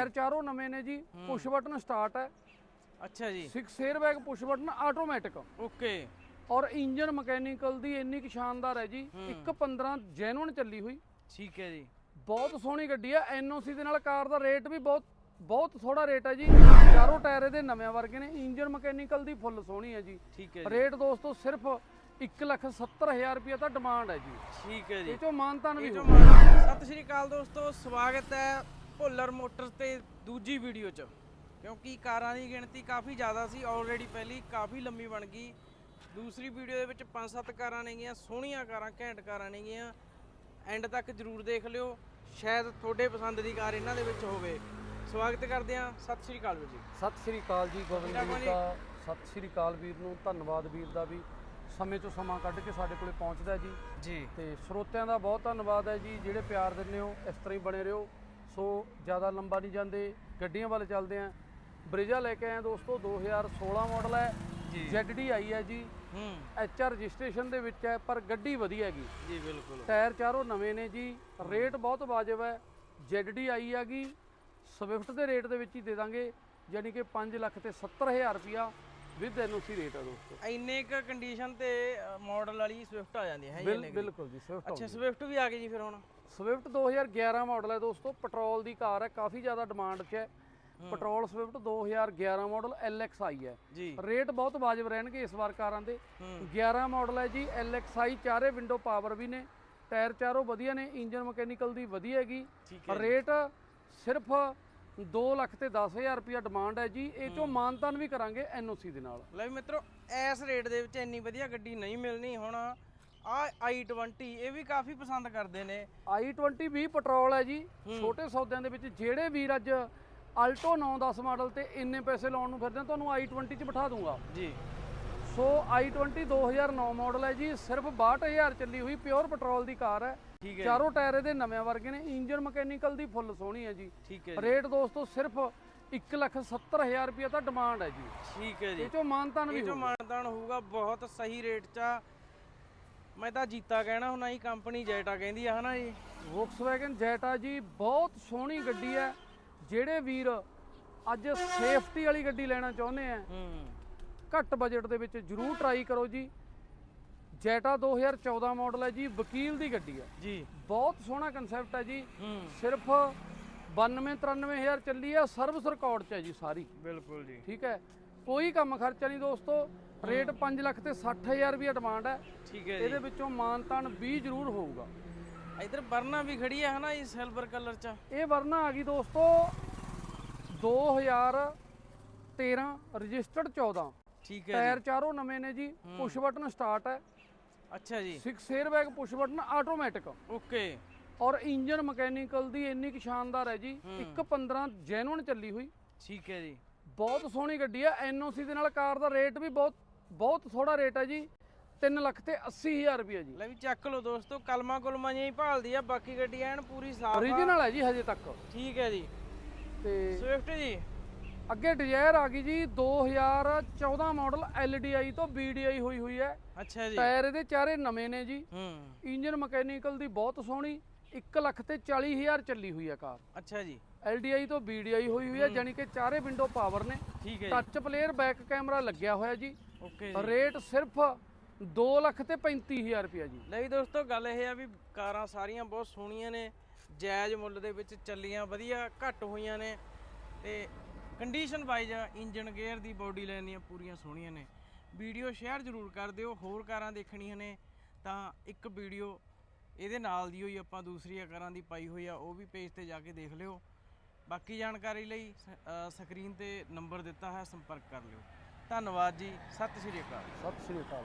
Tyre ਚਾਰੋਂ ਨਵੇਂ ਨੇ ਜੀ ਪੁਸ਼ ਬਟਨ ਸਟਾਰਟ ਹੈ। ਅੱਛਾ ਜੀ। 6 air bag push button automatic okay ਔਰ ਇੰਜਨ ਮਕੈਨੀਕਲ ਦੀ ਇੰਨੀ ਕੁ ਸ਼ਾਨਦਾਰ ਹੈ ਜੀ 1.15 ਜੈਨੂਨ ਚੱਲੀ ਹੋਈ। ਠੀਕ ਹੈ ਜੀ। ਬਹੁਤ ਸੋਹਣੀ ਗੱਡੀ ਹੈ ਐਨਓਸੀ ਦੇ ਨਾਲ ਕਾਰ ਦਾ ਰੇਟ ਵੀ ਬਹੁਤ ਬਹੁਤ ਥੋੜਾ ਰੇਟ ਹੈ ਜੀ। ਚਾਰੋਂ ਟਾਇਰ ਇਹਦੇ ਨਵੇਂ ਵਰਗੇ ਨੇ ਇੰਜਨ ਮਕੈਨੀਕਲ ਦੀ ਫੁੱਲ ਸੋਹਣੀ ਹੈ ਜੀ। ਠੀਕ ਹੈ ਜੀ। ਰੇਟ ਦੋਸਤੋ ਸਿਰਫ 170000 ਰੁਪਏ ਦਾ ਡਿਮਾਂਡ ਹੈ ਜੀ। ਠੀਕ ਹੈ ਜੀ। ਇਹ ਚੋਂ ਮਾਨਤਾਨ ਵੀ ਸਤਿ ਸ਼੍ਰੀ ਅਕਾਲ ਦੋਸਤੋ ਸਵਾਗਤ ਹੈ ਭੁੱਲਰ ਮੋਟਰਸ ਤੇ ਦੂਜੀ ਵੀਡੀਓ 'ਚ ਕਿਉਂਕਿ ਕਾਰਾਂ ਦੀ ਗਿਣਤੀ ਕਾਫੀ ਜ਼ਿਆਦਾ ਸੀ ਆਲਰੇਡੀ ਪਹਿਲੀ ਕਾਫੀ ਲੰਮੀ ਬਣ ਗਈ। ਦੂਸਰੀ ਵੀਡੀਓ ਦੇ ਵਿੱਚ 5-7 ਕਾਰਾਂ ਨੇਗੀਆਂ ਸੋਹਣੀਆਂ ਕਾਰਾਂ ਘੈਂਟ ਕਾਰਾਂ ਨੇਗੀਆਂ ਐਂਡ ਤੱਕ ਜਰੂਰ ਦੇਖ ਲਿਓ ਸ਼ਾਇਦ ਤੁਹਾਡੇ ਪਸੰਦ ਦੀ ਕਾਰ ਇਹਨਾਂ ਦੇ ਵਿੱਚ ਹੋਵੇ। ਸਵਾਗਤ ਕਰਦੇ ਹਾਂ ਸਤਿ ਸ਼੍ਰੀ ਅਕਾਲ ਵੀਰ ਜੀ। ਸਤਿ ਸ੍ਰੀ ਅਕਾਲ ਜੀ ਗੋਬਿੰਦ ਵੀਰ ਦਾ। ਸਤਿ ਸ੍ਰੀ ਅਕਾਲ ਵੀਰ ਨੂੰ ਧੰਨਵਾਦ ਵੀਰ ਦਾ ਵੀ। ਸਮੇਂ ਤੋਂ ਸਮਾਂ ਕੱਢ ਕੇ ਸਾਡੇ ਕੋਲੇ ਪਹੁੰਚਦਾ ਜੀ। ਜੀ। ਤੇ ਸਰੋਤਿਆਂ ਦਾ ਬਹੁਤ ਧੰਨਵਾਦ ਹੈ ਜੀ ਜਿਹੜੇ ਪਿਆਰ ਦਿੰਦੇ ਹੋ ਇਸ ਤਰ੍ਹਾਂ ਹੀ ਬਣੇ ਰਹੋ। ਸੋ ਜ਼ਿਆਦਾ ਲੰਬਾ ਨਹੀਂ ਜਾਂਦੇ ਗੱਡੀਆਂ ਵੱਲ ਚੱਲਦੇ ਆਂ। ਬ੍ਰਿਜਾ ਲੈ ਕੇ ਆਏ ਦੋਸਤੋ 2016 ਮਾਡਲ ਹੈ। ਜੀ। ZD ਆਈ ਹੈ ਜੀ। ਹੂੰ। HR ਰਜਿਸਟ੍ਰੇਸ਼ਨ ਦੇ ਵਿੱਚ ਹੈ ਪਰ ਗੱਡੀ ਵਧੀਆ ਹੈਗੀ। ਜੀ ਬਿਲਕੁਲ। ਟਾਇਰ ਚਾਰੋਂ ਨਵੇਂ ਨੇ ਜੀ। ਰੇਟ ਬਹੁਤ ਵਾਜਬ ਹੈ। ZD ਆਈ ਹੈਗੀ। ਸਵਿਫਟ ਦੇ ਰੇਟ ਦੇ ਵਿੱਚ ਹੀ ਦੇ ਦਾਂਗੇ। ਯਾਨੀ ਕਿ 5 ਲੱਖ ਤੇ 70000 ਰੁਪਿਆ ਵਿਦ ਐਨਓਸੀ ਰੇਟ ਹੈ ਦੋਸਤੋ। ਇੰਨੇ ਕ ਕੰਡੀਸ਼ਨ ਤੇ ਮਾਡਲ ਵਾਲੀ ਸਵਿਫਟ ਆ ਜਾਂਦੀ ਹੈ ਜੀ ਬਿਲ-। ਬਿਲਕੁਲ ਜੀ ਸਵਿਫਟ ਅੱਛਾ ਸਵਿਫਟ ਵੀ ਆ ਗਈ ਜੀ ਫਿਰ ਹੁਣ। ਸਵਿਫਟ 2011 ਮਾਡਲ ਹੈ ਦੋਸਤੋ ਪੈਟਰੋਲ ਦੀ ਕਾਰ ਹੈ ਕਾਫੀ ਜ਼ਿਆਦਾ ਡਿਮਾਂਡ 'ਚ ਹੈ। ਪੈਟਰੋਲ ਸਵਿਫਟ 2011 ਮਾਡਲ LXi ਹੈ। ਜੀ। ਰੇਟ ਬਹੁਤ ਵਾਜਬ ਰਹਿਣਗੇ ਇਸ ਵਾਰ ਕਾਰਾਂ ਦੇ। ਹੂੰ। 11 ਮਾਡਲ ਹੈ ਜੀ LXi ਚਾਰੇ ਵਿੰਡੋ ਪਾਵਰ ਵੀ ਨੇ। ਟਾਇਰ ਚਾਰੋਂ ਵਧੀਆ ਨੇ ਇੰਜਨ ਮਕੈਨੀਕਲ ਦੀ ਵਧੀਆ ਹੈਗੀ। ਠੀਕ ਰੇਟ ਸਿਰਫ 2 ਲੱਖ ਤੇ 10000 ਰੁਪਿਆ ਡਿਮਾਂਡ ਹੈ ਜੀ। ਇਹ ਚੋਂ ਮਾਨਤਾਨ ਵੀ ਕਰਾਂਗੇ ਐਨਓਸੀ ਦੇ ਨਾਲ। ਲੈ ਵੀ ਮਿੱਤਰੋ ਇਸ ਰੇਟ ਦੇ ਵਿੱਚ ਇੰਨੀ ਵਧੀਆ ਗੱਡੀ ਨਹੀਂ ਮਿਲਣੀ ਹੁਣ। ਆ i20 ਇਹ ਵੀ ਕਾਫੀ ਪਸੰਦ ਕਰਦੇ ਨੇ। i20 ਵੀ ਪੈਟਰੋਲ ਹੈ ਜੀ। ਛੋਟੇ ਸੌਦਿਆਂ ਦੇ ਵਿੱਚ ਜਿਹੜੇ ਵੀਰ ਅੱਜ ਆਲਟੋ 910 ਮਾਡਲ ਤੇ ਇੰਨੇ ਪੈਸੇ ਲਾਉਣ ਨੂੰ ਫਿਰਦੇ ਤੁਹਾਨੂੰ i20 ਚ ਬਿਠਾ ਦੂੰਗਾ। ਜੀ। ਸੋ i20 2009 ਮਾਡਲ ਹੈ ਜੀ। ਸਿਰਫ 62000 ਚੱਲੀ ਹੋਈ ਪਿਓਰ ਪੈਟਰੋਲ ਦੀ ਕਾਰ ਹੈ। ਠੀਕ ਹੈ ਚਾਰੋਂ ਟਾਇਰ ਇਹਦੇ ਨਵੇਂ ਵਰਗੇ ਨੇ। ਇੰਜਨ ਮਕੈਨੀਕਲ ਦੀ ਫੁੱਲ ਸੋਹਣੀ ਹੈ ਜੀ। ਠੀਕ ਹੈ ਰੇਟ ਦੋਸਤੋ ਸਿਰਫ 170000 ਰੁਪਏ ਦਾ ਡਿਮਾਂਡ ਹੈ ਜੀ। ਠੀਕ ਹੈ ਜੀ। ਇਹ ਚੋਂ ਮਾਨਤਾਨ ਵੀ ਇਹ ਹੋਊ। ਮਾਨਦਾਨ ਹੋਊਗਾ ਬਹੁਤ ਸਹੀ ਰੇਟ 'ਚ। ਮੈਂ ਤਾਂ ਜੀਤਾ ਕਹਿਣਾ ਹੁਣ ਹੀ ਕੰਪਨੀ ਜੈਟਾ ਕਹਿੰਦੀ ਆ ਹਨਾ ਜੀ? ਵੋਕਸਵੈਗਨ ਜੈਟਾ ਜੀ ਬਹੁਤ ਸੋਹਣੀ ਗੱਡੀ ਹੈ। ਜਿਹੜੇ ਵੀਰ ਅੱਜ ਸੇਫਟੀ ਵਾਲੀ ਗੱਡੀ ਲੈਣਾ ਚਾਹੁੰਦੇ ਆ ਹੂੰ। ਘੱਟ ਬਜਟ ਦੇ ਵਿੱਚ ਜਰੂਰ ਟਰਾਈ ਕਰੋ ਜੀ। ਜੈਟਾ 2014 ਮਾਡਲ ਹੈ ਜੀ ਵਕੀਲ ਦੀ ਗੱਡੀ ਹੈ। ਜੀ। ਬਹੁਤ ਸੋਹਣਾ ਕਨਸੈਪਟ ਹੈ ਜੀ। ਸਿਰਫ 92 93000 ਚੱਲੀ ਹੈ ਸਰਵਿਸ ਰਿਕਾਰਡ 'ਚ ਹੈ ਜੀ ਸਾਰੀ। ਬਿਲਕੁਲ ਜੀ। ਠੀਕ ਹੈ? ਕੋਈ ਕੰਮ ਖਰਚਾ ਨਹੀਂ ਦੋਸਤੋ। ਰੇਟ 5 ਲੱਖ ਤੇ 60000 ਰੁਪਏ ਡਿਮਾਂਡ ਹੈ। ਠੀਕ ਹੈ ਇਹਦੇ ਜੀ ਵਿੱਚੋਂ ਮਾਨਤਾਨ 20 ਜਰੂਰ ਹੋਊਗਾ। ਇਧਰ ਵਰਨਾ ਵੀ ਖੜੀ ਹੈ ਹਨਾ ਜੀ ਸਿਲਵਰ ਕਲਰ 'ਚ। ਇਹ ਵਰਨਾ ਆ ਗਈ ਦੋਸਤੋ। 2013 ਰਜਿਸਟਰਡ 14 ਠੀਕ ਹੈ ਟਾਇਰ ਚਾਰੋਂ ਨਵੇਂ ਨੇ ਜੀ ਪੁਸ਼ ਬਟਨ ਸਟਾਰਟ ਹੈ। ਅੱਛਾ ਜੀ। 6 air bag push button automatic okay. ਔਰ ਇੰਜਨ ਮਕੈਨੀਕਲ ਦੀ ਇੰਨੀ ਕੁ ਸ਼ਾਨਦਾਰ ਹੈ ਜੀ 1.15 ਜੈਨੂਨ ਚੱਲੀ ਹੋਈ। ਠੀਕ ਹੈ ਜੀ। ਬਹੁਤ ਸੋਹਣੀ ਗੱਡੀ ਹੈ ਐਨਓਸੀ ਦੇ ਨਾਲ ਕਾਰ ਦਾ ਰੇਟ ਵੀ ਬਹੁਤ ਬਹੁਤ ਥੋੜਾ ਰੇਟ ਹੈ ਜੀ 3 ਲੱਖ ਤੇ 80000 ਰੁਪਏ ਜੀ। ਲੈ ਵੀ ਚੱਕ ਲਓ ਦੋਸਤੋ ਕਲਮਾ ਕੁਲਮਾ ਜਿਹਾ ਭਾਲਦੀ ਆ ਬਾਕੀ ਗੱਡੀ ਐਨ ਪੂਰੀ ਸਾਫ਼ ਆ। ਓਰੀਜਨਲ ਹੈ ਜੀ ਹਜੇ ਤੱਕ। ਠੀਕ ਹੈ ਜੀ। ਤੇ ਸਵਿਫਟ ਜੀ। ਅੱਗੇ ਡਿਜ਼ਾਇਰ ਆ ਗਈ ਜੀ 2014 ਮਾਡਲ LDI ਤੋਂ BDI ਹੋਈ ਹੋਈ ਹੈ। ਅੱਛਾ ਜੀ। ਟਾਇਰ ਇਹਦੇ ਚਾਰੇ ਨਵੇਂ ਨੇ ਜੀ। ਹੂੰ। ਇੰਜਨ ਮਕੈਨੀਕਲ ਦੀ ਬਹੁਤ ਸੋਹਣੀ 1 ਲੱਖ ਤੇ 40000 ਚੱਲੀ ਹੋਈ ਹੈ ਕਾਰ। ਅੱਛਾ ਜੀ। LDI ਤੋਂ BDI ਹੋਈ ਹੋਈ ਹੈ ਜਾਨੀ ਕਿ ਚਾਰੇ ਵਿੰਡੋ ਪਾਵਰ ਨੇ। ਠੀਕ ਹੈ ਟੱਚ ਪਲੇਅਰ ਬੈਕ ਕੈਮਰਾ ਲੱਗਿਆ ਹੋਇਆ ਜੀ। ਓਕੇ ਜੀ। ਰੇਟ ਸਿਰਫ 2 ਲੱਖ ਤੇ 35000 ਰੁਪਏ ਜੀ। ਵੀ ਦੋਸਤੋ ਗੱਲ ਇਹ ਆ ਵੀ ਕਾਰਾਂ ਸਾਰੀਆਂ ਬਹੁਤ ਸੋਹਣੀਆਂ ਨੇ। ਜਾਇਜ਼ ਮੁੱਲ ਦੇ ਵਿੱਚ ਚੱਲੀਆਂ ਵਧੀਆ ਘੱਟ ਹੋਈਆਂ ਨੇ। ਤੇ ਕੰਡੀਸ਼ਨ ਵਾਈਜ਼ ਇੰਜਨ ਗੇਅਰ ਦੀ ਬੋਡੀ ਲਾਈਨ ਦੀਆਂ ਪੂਰੀਆਂ ਸੋਹਣੀਆਂ ਨੇ। ਵੀਡੀਓ ਸ਼ੇਅਰ ਜ਼ਰੂਰ ਕਰ ਦਿਓ, ਹੋਰ ਕਾਰਾਂ ਦੇਖਣੀਆਂ ਨੇ ਤਾਂ ਇੱਕ ਵੀਡੀਓ ਇਹਦੇ ਨਾਲ ਦੀ ਹੋਈ, ਆਪਾਂ ਦੂਸਰੀਆਂ ਕਾਰਾਂ ਦੀ ਪਾਈ ਹੋਈ ਆ, ਉਹ ਵੀ ਪੇਜ ਤੇ ਜਾ ਕੇ ਦੇਖ ਲਿਓ। ਬਾਕੀ ਜਾਣਕਾਰੀ ਲਈ ਸਕਰੀਨ ਤੇ ਨੰਬਰ ਦਿੱਤਾ ਹੈ, ਸੰਪਰਕ ਕਰ ਲਿਓ। ਧੰਨਵਾਦ ਜੀ, ਸਤਿ ਸ਼੍ਰੀ ਅਕਾਲ। ਸਤਿ ਸ੍ਰੀ ਅਕਾਲ।